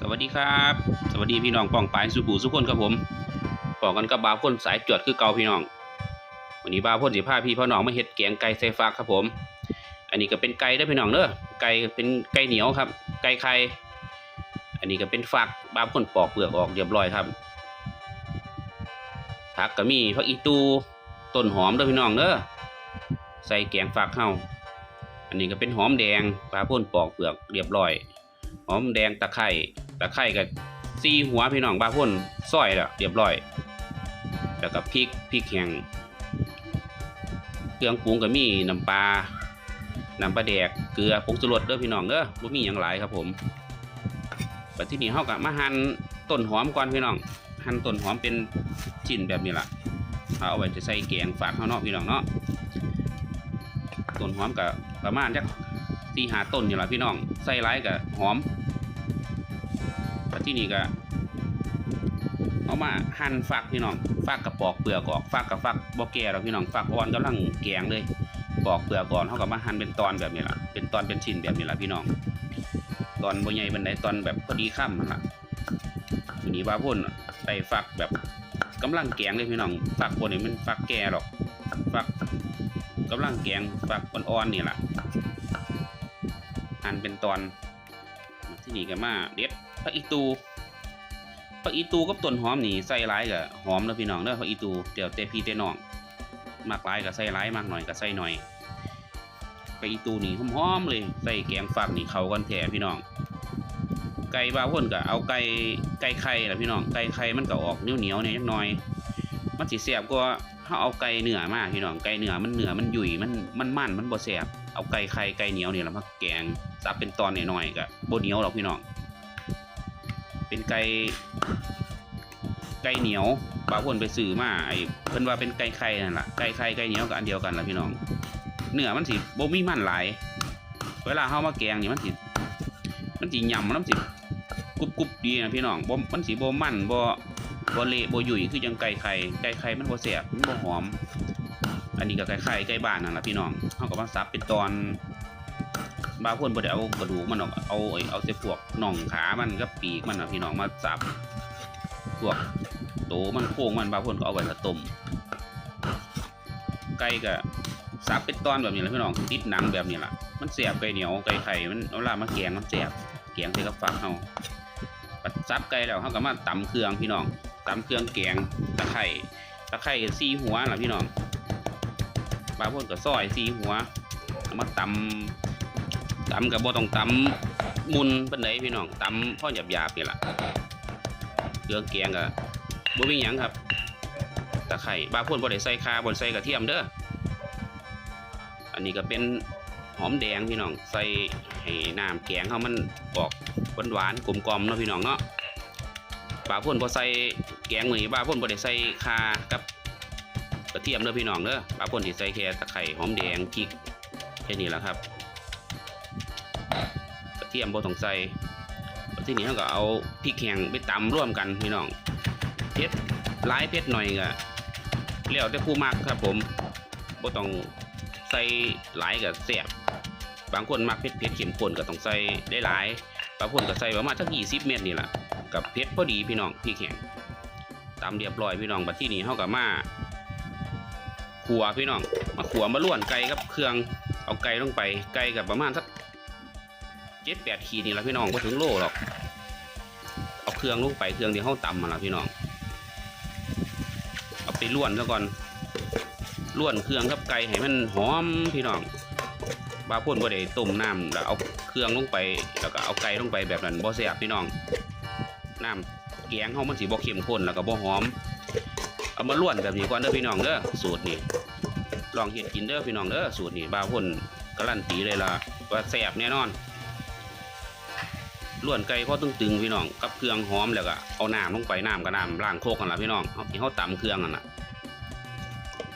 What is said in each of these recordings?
สวัสดีครับ สวัสดีพี่น้องป้องปายสุภูสุกคนครับผมบอกกันกับบาพ่นสายจวดคือเก่าพี่น้อง วันนี้บาพ่นสิพาพี่พ่อน้องมาเฮ็ดแกงไก่ใส่ฟักครับผม อันนี้ก็เป็นไก่ด้อพี่น้องเด้อไก่เป็นไก่เหนียวครับ ไก่ไข่อันนี้ก็เป็นฟักบาพ่นปอกเปลือกออกเรียบร้อยครับผักก็มีผักอีตูต้นหอมเด้อพี่น้องเด้อใส่แกงฟักเฮาอันนี้ก็เป็นหอมแดงบาพ่นปอกเปลือกเรียบร้อย หอมแดงตะไคร่ ตะไคร่กับซีหัวพี่น้องบาพ่นซอยแล้วเรียบร้อย แล้วก็พริกพริกแห้งเครื่องปรุงก็มีน้ำปลาน้ำปลาแดกเกลือผงชูรสเด้อพี่น้องเด้อบ่มีหยังหลายครับผมปัจจุบันเฮาก็มาหั่นต้นหอมก่อนพี่น้องหั่นต้นหอมเป็นชิ้นแบบนี้ล่ะเอาไว้จะใส่แกงฝากข้างนอกพี่น้องเนาะต้นหอมก็ประมาณจักสี่หาต้นอยู่ละพี่น้องใส่ร้ายกับหอม ที่นี่ก็เอามาหั่นฟักพี่น้องฟักกับปอกเปลือกออกฟักกับฟักบ่แก่แล้วพี่น้องฟักอ่อนกำลังแกงเลยปอกเปลือกก่อนเขาก็มาหั่นเป็นตอนแบบนี้ล่ะเป็นตอนเป็นชิ้นแบบนี้ละพี่น้อง ตอนบใหญ่บันไดตอนแบบพอดีค่ำนั่นล่ะทีนี้ว่าพ่นใส่ฟักแบบกำลังแกงเลยพี่น้องฟักพวกนี้มันฟักแก่หรอกฟักกำลังแกงฟักอ่อนๆนี่ล่ะหั่นเป็นตอนที่นี่ก็มาเด็ดผักอีตู ผักอีตูกับต้นหอมนี่ใส่ร้ายกับหอมเด้อพี่น้องเด้อผักอีตูเดี๋ยวแต่พี่แต่น้องมากหลายก็ใส่ร้ายมากหน่อยก็ใส่หน่อยผักอีตูนี่หอมๆเลยใส่แกงฟักนี่เข้ากันแท้พี่น้อง ไก่บางคนก็เอาไก่ไก่ไข่ล่ะพี่น้องไก่ไข่มันก็ออกเหนียวๆเนี่ยจักหน่อย มันสิแซ่บกว่าถ้าเอาไก่เนื้อมาพี่น้องไก่เนื้อมันเนื้อมันยุ่ยมันมันมันมันบ่แซ่บเอาไก่ไข่ไก่เหนียวเนี่ยแหละมาแกงสับเป็นตอนหน่อยๆก็บ่เหนียวหรอกพี่น้องเป็นไก่ ไก่เหนียวบางคนไปซื้อมาไอ้เพิ่นว่าเป็นไก่ไข่นั่นล่ะไก่ไข่ไก่เหนียวก็อันเดียวกันละพี่น้องเนื้อมันสิบ่มีมันหลาย เวลาเฮามาแกงนี่มันสิมันสิยำมันสิกรุบๆดีนะพี่น้องบ่มันสิบ่มันบ่บ่เละบ่ยุ่ยคือจังไก่ไข่ไก่ไข่มันบ่แซ่บมันบ่หอม อันนี้ก็ไก่ไข่ไก่บ้านนั่นแหละพี่น้องเขาก็มาซับเป็นตอนบางคนบ่ได้เอากระดูกมันออกเอาไอ้เอาแต่พวกน่องขามันกับปีกมันนะพี่น้องมาซับพวก โตมันโค้งมันบางคนก็เอาไว้ถ้าต้มไก่ก็ซับเป็นตอนแบบนี้แหละพี่น้องติดหนังแบบนี้แหละมันเสียบไก่เหนียวไก่ไข่มันเอาลามาแกงมันเสียบแกงใส่กับฟักเฮาปัดซับไก่แล้วเขาก็มาตำเครื่องพี่น้องตำเครื่องแกงตะไคร่ตะไคร่ซีหัวล่ะพี่น้องบางคนก็ซอยสีหัวเอามาตำตำกับบ่ต้องตำมุนเปานใดพี่น้องตำพ่อหยาบๆนี่ล่ะเครื่องแกงก็ บ่มีหยังครับตะไคร่บางคนบ่ได้ใส่ข่าบ่ได้ใส่กระเทียมเด้ออันนี้ก็เป็นหอมแดงพี่น้องใส่ให้น้ำแกงเฮามันออกหวานๆกลมกล่อมเนาะพี่น้องเนาะบางคนบ่ใส่แกงมือนี้บางคนบ่ได้ใส่ข่ากับกระเทียมเด้อพี่น้องเด้อบางคนที่ใส่แค่ตะไคร้หอมแดงพริกแค่นี้แหละครับกระเทียมบ่ต้องใส่ที่นี้เราก็เอาพริกแห้งไปตำร่วมกันพี่น้อง เผ็ดหลายเผ็ดหน่อยก็แล้วแต่ผู้มักครับผมบ่ต้องใส่หลายก็แซ่บบางคนมักเผ็ดเผ็ดเข้มข้นก็ต้องใส่ได้หลายบางคนก็ใส่ประมาณสัก20เม็ดนี่แหละกับเผ็ดพอดีพี่น้องพริกแห้งตำเรียบร้อยพี่น้องบัดที่นี้เฮาก็มาขัวพี่น้องมาขัวมาล้วนไก่กับเครื่องเอาไก่ลงไปไก่กับประมาณสักเจ็ดแปดขีดนี่แหละพี่น้องก็ถึงโลหรอกเอาเครื่องลงไปเครื่องที่เขาตำมาละพี่น้อง ไปล้วนซะก่อนล้วนเครื่องกับไก่ให้มันหอมพี่น้องบาพ่นบ่ได้ต้มน้ำแล้วเอาเครื่องลงไป แล้วก็เอาไก่ลงไปแบบนั้นบ่แซ่บพี่น้องน้ำแกงเขามันสีบ่เข้มข้นแล้วก็บ่หอม เอามาล้วนแบบนี้ก่อนเด้อพี่น้องเด้อสูตรนี้ลองเฮ็ดกินเด้อพี่น้องเด้อสูตรนี้บาพ่นการันตีเลยล่ะว่าแซ่บแน่นอน ล้วนไก่พอตึงๆพี่น้องกับเครื่องหอมแล้วก็เอาน้ำลงไปน้ำกับน้ำล้างโคกกันละพี่น้องเอาที่เขาตำเครื่องกันน่ะ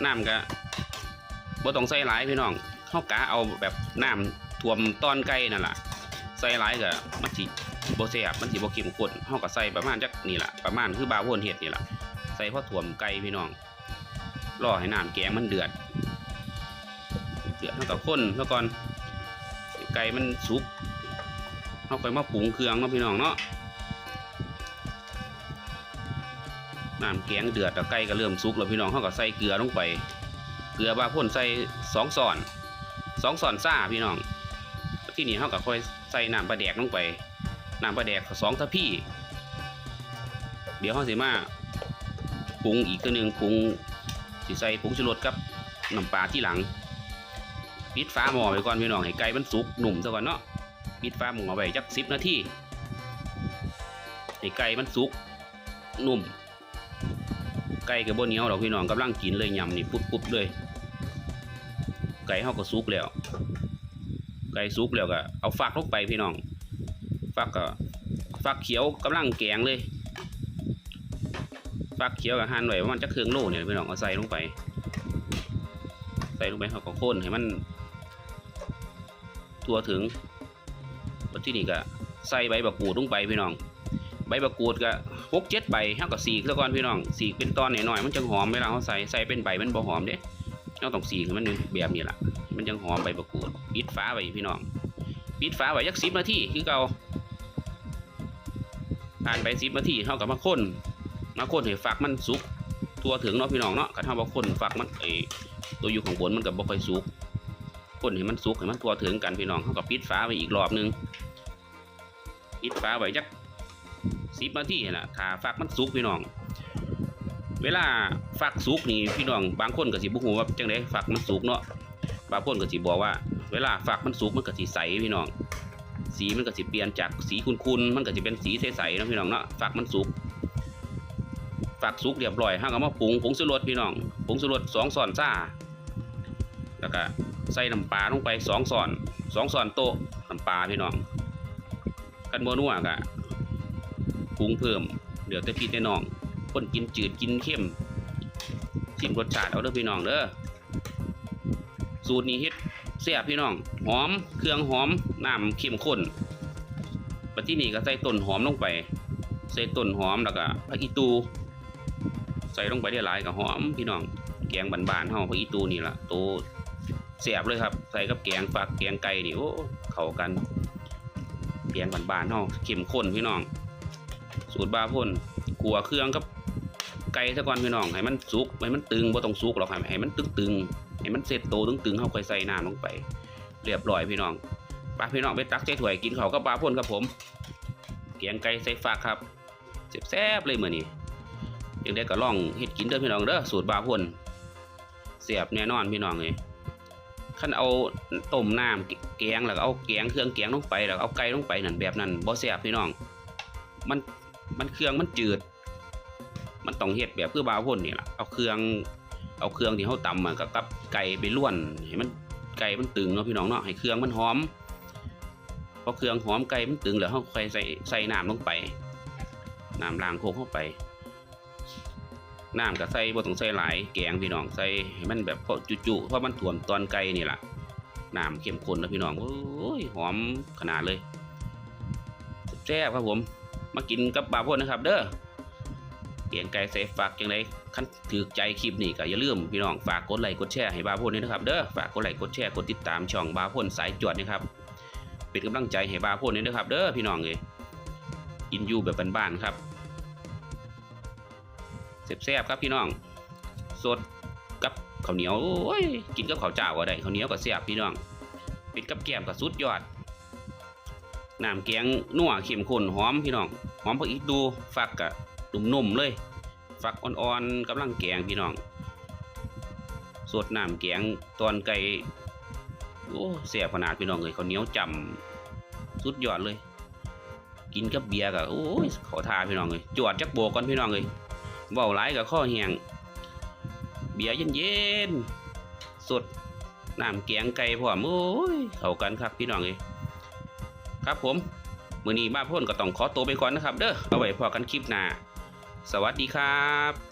น้ำก็บ่ต้องใส่หลายพี่น้องเขากะเอาแบบน้ำท่วมต้อนไก่นั่นแหละใส่หลายก็มันสิบ่แซ่บมันสิบ่เข้มข้นเฮาก็ใส่ประมาณจักนี่ล่ะประมาณคือบาวนเฮ็ดนี่แหละใส่พอถ่วมไก่พี่น้องรอให้น้ำแกงมันเดือดเดือดเท่ากับข้นแล้วก่อนไก่มันสุก เขาไปมาปรุงเครื่องเนาะพี่น้องเนาะน้ำแกงเดือดแล้วไก่ก็เริ่มซุกแล้วพี่น้องเขาก็ใส่เกลือลงไป เกลือบาพ่นใส่สองซอนสองซอนซ่าพี่น้อง ที่นี่เขาก็ค่อยใส่น้ำปลาแดกลงไปน้ำปลาแดกสองทัพพี่ เดี๋ยวเขาสิมาปรุงอีกตัวหนึ่งปรุงสิใส่ผงชูรสกับน้ำปลาที่หลังปิดฟ้าหม้อไปก่อนพี่น้องให้ไก่มันซุกหนุ่มซะก่อนเนาะ ปิดฟ้าหม้อไว้จักสิบนาทีให้ไก่มันสุกหนุ่ม ไก่กับบนเหนียวดอกพี่น้องกำลังกินเลยยำนี่ปุ๊บๆเลย ไก่เฮาก็สุกแล้ว ไก่สุกแล้วก็เอาฟักลงไปพี่น้องฟักก็ฟักเขียวกำลังแกงเลยฟักเขียวกับหั่นไว้ประมาณจักเครื่องโลเนี่ยพี่น้องเอาใส่ลงไป ใส่ลงไปเขาก็คนให้มันทั่วถึง แล้วที่นี่ก็ใส่ใบบักกูดลงไปพี่น้อง ใบบักกูดก็หกเจ็ดใบเท่ากับสีกซะก่อนพี่น้องสีเป็นตอนหน่อยๆมันจังหอมเวลาเขาใส่ใส่เป็นใบมันบ่หอมเด้เราต้องสีคือมันแบบนี้ล่ะมันจังหอมใบบักกูดปิดฟ้าไว้พี่น้องปิดฟ้าไว้ยักสิบนาทีคือเก่าผ่านไปสิบนาทีเท่ากับมาค้นมาค้นให้ฝักมันสุกตัวถึงเนาะพี่น้องเนาะกระทั่งว่าค้นฝักมันไอตัวอยู่ของบนมันกับบ่ค่อยสุก คนให้มันสุกให้มันตัวถึงกันพี่น้องเท่ากับปิดฟ้าไว้อีกรอบหนึงปิดฟ้าไว้ยักสิบนาทีน่ะถ้าฟักมันสุกพี่น้อง เวลาฟักสุกนี่พี่น้องบางคนก็สิบ่ฮู้ว่าจังได๋ฟักมันสุกเนาะบางคนก็สิบอกว่า เวลาฟักมันสุกมันก็สิใสพี่น้อง สีมันก็สิเปลี่ยนจากสีขุ่นๆมันก็สิเป็นสีใสๆนะพี่น้องเนาะฟักมันสุกฟักสุกเรียบร้อยเฮาก็มาปรุงผงชูรสพี่น้องผงชูรสสองช้อนซ่าแล้วก็ ใส่น้ำปลาลงไปสองช้อนสองช้อนโต๊ะน้ำปลาพี่น้องกันบ่นัวก็ปรุงเพิ่มเดี๋ยวแต่พี่แต่นองคนกินจืดกินเข้มชิมรสชาติเอาเด้อพี่น้องเด้อสูตรนี้เฮ็ดแซ่บพี่น้องหอมเครื่องหอมน้ำเข้มข้นปัจจุบันก็ใส่ต้นหอมลงไป ใส่ต้นหอมแล้วก็ผักอีตูใส่ลงไปได้หลายกับหอมพี่น้องแกงบานๆเฮาผักอีตูนี่ล่ะโต แซ่บเลยครับ ใส่กับแกงฝักแกงไก่นี่โอ้เข้ากันแกงบานๆเฮาเข้มข้นพี่น้อง สูตรบาพ่นขัวเครื่องกับไก่ซะก่อนพี่น้องให้มันสุกให้มันตึงบ่ต้องสุกหรอกให้มันตึงๆให้มันเสร็จโตตึงๆเฮาค่อยใส่น้ำลงไป เรียบร้อยพี่น้องปลาพี่น้องไปตักใส่ถ้วยกินเขากับปลาพ่นครับผมแกงไก่ใส่ฟักครับแซ่บๆเลยเหมือนี้เด็กๆก็ลองเฮ็ดกินเด้อพี่น้องเด้อสูตรบาพ่นเสียบแน่นอนพี่น้องเลย คันเอาต้มน้ำแกงแล้วเอาแกงเครื่องแกงลงไปแล้วเอาไก่ลงไปนั่นแบบนั้นบ่แซ่บพี่น้อง มันมันเครื่องมันจืด มันต้องเฮ็ดแบบเพื่อบาวพ่นนี่แหละเอาเครื่องเอาเครื่องที่เขาตำมากับกับไก่ไปล้วนให้มันไก่มันตึงเนาะพี่น้องเนาะให้เครื่องมันหอมพอเครื่องหอมไก่มันตึงแล้วเขาค่อยใส่ใส่น้ำลงไปน้ำล้างโคกเข้าไป น้ำก็ใส่บ่ต้องใส่หลายแกงพี่น้องใส่ให้มันแบบพอจุๆเพราะมันถ่วมตอนไก่นี่แหละน้ำเข้มข้นนะพี่น้องโอ้ยหอมขนาดเลยแซ่บครับผมมากินกับบาพ่นนะครับ เด้อเกียงไก่ใส่ฝากจังไดคันถือใจคลิปนี้ก็อย่าลืมพี่น้องฝากกดไลค์กดแชร์ให้บาพ่นด้วยนะครับเด้อฝากกดไลค์กดแชร์กดติดตามช่องบาพ่นสายจวดนะครับเป็นกำลังใจให้บาพ่นด้วยนะครับ เด้อพี่น้องเอ้ยกินอยู่แบบบ้านๆครับ แซ่บๆครับพี่น้อง สดกับข้าวเหนียวโอ้ยกินกับข้าวเจ้าก็ได้ข้าวเหนียวก็แซ่บพี่น้องเป็นกับแก้มก็สุดยอดน้ำแกงนัวเข้มข้นหอมพี่น้องหอมพออีกดูฟักกะนุ่มๆเลย ฟักอ่อนๆกำลังแกงพี่น้องสดน้ำแกงตอนไก่โอ้เสียบขนาดพี่น้องเลยเขาวเหนียวจำสุดยอดเลย กินกับเบียร์กะโอ้ยขอทาพี่น้องเลยจวดจักโบกก่อนพี่น้องเลย เว้าหลายกับข้อแหงเบียร์เย็นๆสดน้ำแกงไก่พร้อมโอ้ยเข้ากันครับพี่น้องเลยครับผมมือนี้บ้าพ่นก็ต้องขอตัวไปก่อนนะครับ เด้อเอาไว้พอกันคลิปหน้าสวัสดีครับ